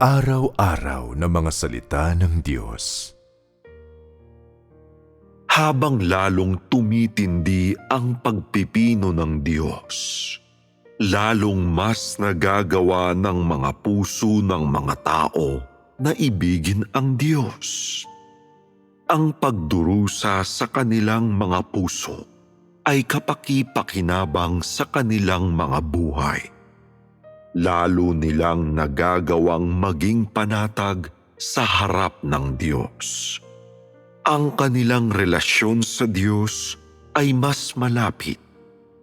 Araw-araw na mga salita ng Diyos. habang lalong tumitindi ang pagpipino ng Diyos. Lalong mas nagagawa ng mga puso ng mga tao na ibigin ang Diyos. Ang pagdurusa sa kanilang mga puso ay kapaki-pakinabang sa kanilang mga buhay. Lalo nilang nagagawang maging panatag sa harap ng Diyos ang kanilang relasyon sa Diyos ay mas malapit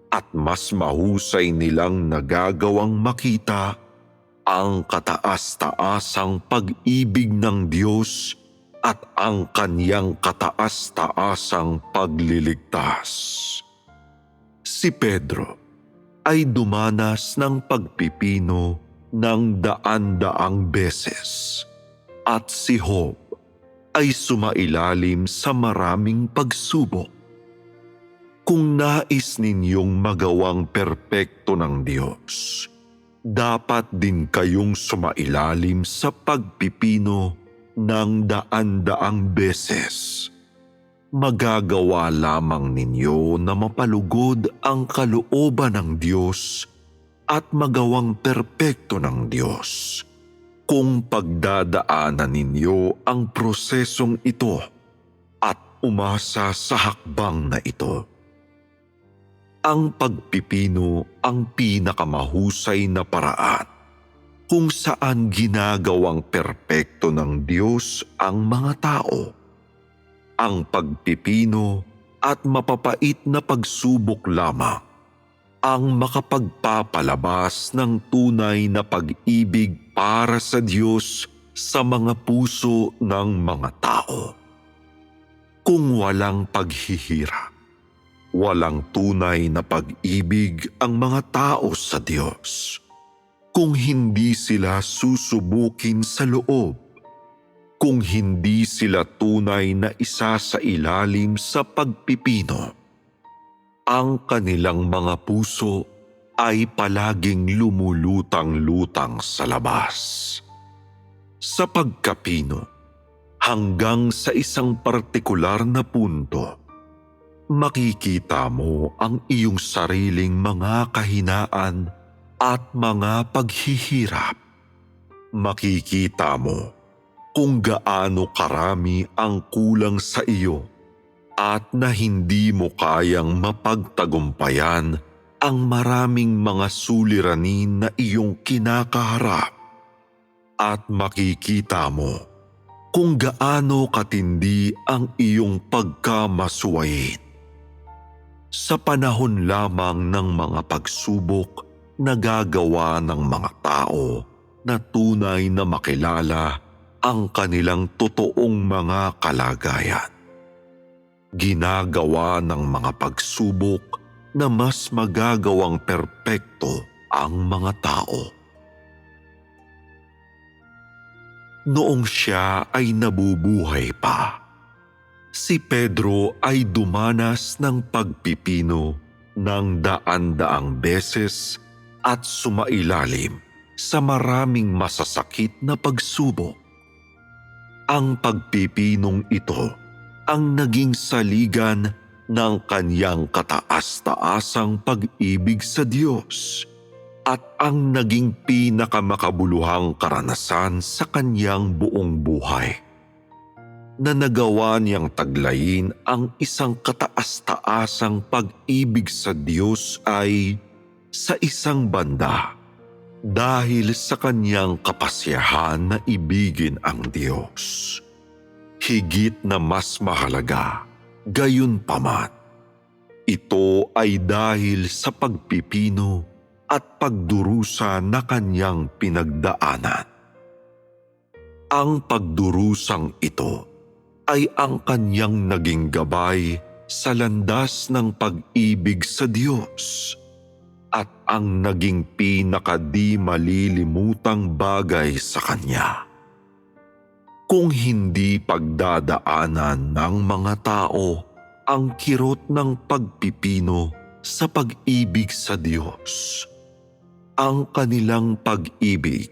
at mas mahusay nilang nagagawang makita ang kataas-taasang pag-ibig ng Diyos at ang kanyang kataas-taasang pagliligtas. Si Pedro ay dumanas ng pagpipino ng daan-daang beses at si Job ay sumailalim sa maraming pagsubok. Kung nais ninyong magawang perpekto ng Diyos, dapat din kayong sumailalim sa pagpipino ng daan-daang beses. Magagawa lamang ninyo na mapalugod ang kalooban ng Diyos at magawang perpekto ng Diyos kung pagdadaanan ninyo ang prosesong ito at umasa sa hakbang na ito. Ang pagpipino ang pinakamahusay na paraan kung saan ginagawang perpekto ng Diyos ang mga tao. Ang pagpipino at mapapait na pagsubok lamang ang makapagpapalabas ng tunay na pag-ibig para sa Diyos sa mga puso ng mga tao. Kung walang paghihira, walang tunay na pag-ibig ang mga tao sa Diyos. Kung hindi sila susubukin sa loob, kung hindi sila tunay na isa sa ilalim sa pagpipino, ang kanilang mga puso ay palaging lumulutang-lutang sa labas. Sa pagkapino, hanggang sa isang partikular na punto, makikita mo ang iyong sariling mga kahinaan at mga paghihirap. Makikita mo kung gaano karami ang kulang sa iyo at na hindi mo kayang mapagtagumpayan ang maraming mga suliranin na iyong kinakaharap. At makikita mo kung gaano katindi ang iyong pagkamasuwain. Sa panahon lamang ng mga pagsubok na gagawa ng mga tao na tunay na makilala ang kanilang totoong mga kalagayan ginagawa ng mga pagsubok na mas magagawang perpekto ang mga tao. Noong siya ay nabubuhay pa, si Pedro ay dumanas ng pagpipino ng daan-daang beses at sumailalim sa maraming masasakit na pagsubok. Ang pagpipinong ito ang naging saligan ng kanyang kataas-taasang pag-ibig sa Diyos at ang naging pinakamakabuluhang karanasan sa kanyang buong buhay. Na nagawa niyang taglayin ang isang kataas-taasang pag-ibig sa Diyos ay sa isang banda dahil sa kanyang kapasyahan na ibigin ang Diyos higit na mas mahalaga, gayon paman. Ito ay dahil sa pagpipino at pagdurusa na kanyang pinagdaanan. Ang pagdurusang ito ay ang kanyang naging gabay sa landas ng pag-ibig sa Diyos at ang naging pinakadi malilimutang bagay sa Kanya kung hindi pagdadaanan ng mga tao ang kirot ng pagpipino sa pag-ibig sa Diyos. Ang kanilang pag-ibig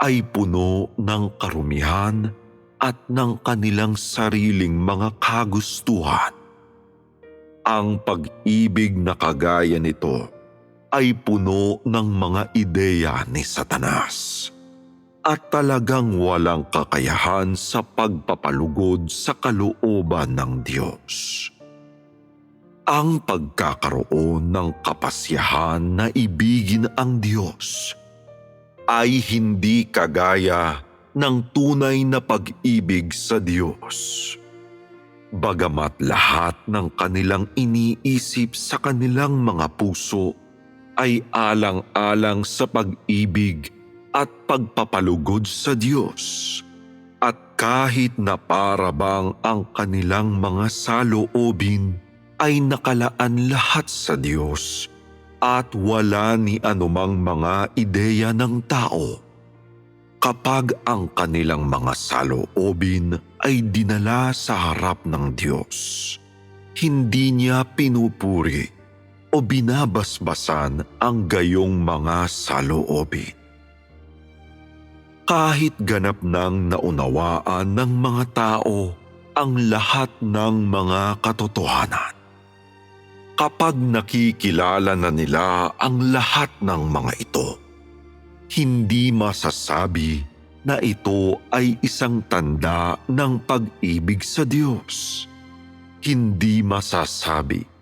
ay puno ng karumihan at ng kanilang sariling mga kagustuhan. Ang pag-ibig na kagaya nito ay puno ng mga ideya ni Satanas at talagang walang kakayahan sa pagpapalugod sa kalooban ng Diyos. Ang pagkakaroon ng kapasyahan na ibigin ang Diyos ay hindi kagaya ng tunay na pag-ibig sa Diyos. Bagamat lahat ng kanilang iniisip sa kanilang mga puso ay alang-alang sa pag-ibig at pagpapalugod sa Diyos. At kahit na parabang ang kanilang mga saloobin ay nakalaan lahat sa Diyos at wala ni anumang mga ideya ng tao. Kapag ang kanilang mga saloobin ay dinala sa harap ng Diyos, hindi niya pinupuri o binabasbasan ang gayong mga saloobin kahit ganap nang naunawaan ng mga tao ang lahat ng mga katotohanan. Kapag nakikilala na nila ang lahat ng mga ito, hindi masasabi na ito ay isang tanda ng pag-ibig sa Diyos. Hindi masasabi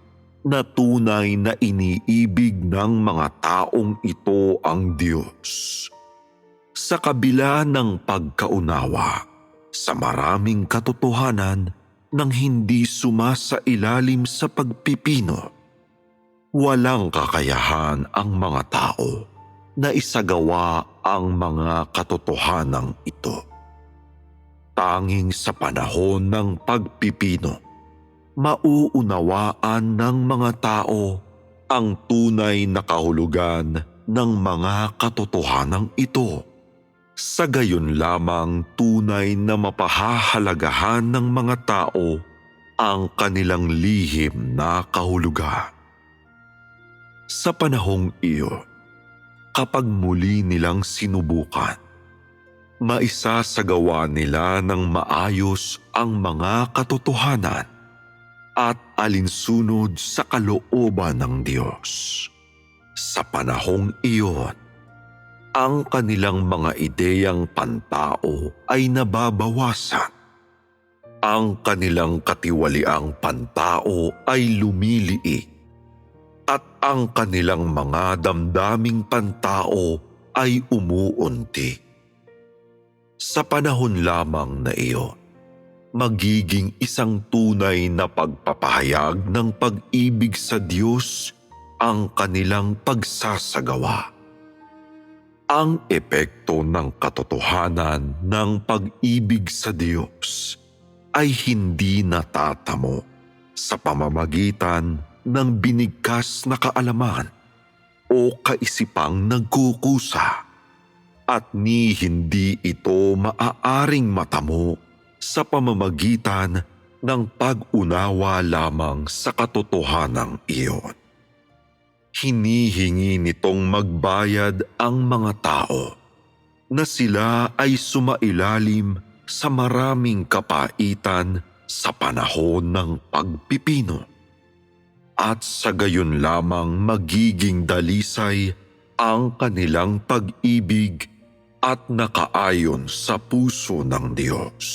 na tunay na iniibig ng mga taong ito ang Diyos sa kabila ng pagkaunawa sa maraming katotohanan ng hindi sumasailalim sa pagpipino. Walang kakayahan ang mga tao na isagawa ang mga katotohanang ito. Tanging sa panahon ng pagpipino, mauunawaan ng mga tao ang tunay na kahulugan ng mga katotohanang ito sa gayon lamang tunay na mapahahalagahan ng mga tao ang kanilang lihim na kahulugan. Sa panahong iyon, kapag muli nilang sinubukan, maisasagawa nila ng maayos ang mga katotohanan at alinsunod sa kalooban ng Diyos. Sa panahong iyon, ang kanilang mga ideyang pantao ay nababawasan. Ang kanilang katiwaliang pantao ay lumiliit at ang kanilang mga damdaming pantao ay umuunti. Sa panahon lamang na iyon, magiging isang tunay na pagpapahayag ng pag-ibig sa Diyos ang kanilang pagsasagawa. Ang epekto ng katotohanan ng pag-ibig sa Diyos ay hindi natatamo sa pamamagitan ng binigkas na kaalaman o kaisipang nagkukusa. At ni hindi ito maaaring matamo sa pamamagitan ng pag-unawa lamang sa katotohanang iyon hinihingi nitong magbayad ang mga tao na sila ay sumailalim sa maraming kapaitan sa panahon ng pagpipino. At sa gayon lamang magiging dalisay ang kanilang pag-ibig at nakaayon sa puso ng Diyos.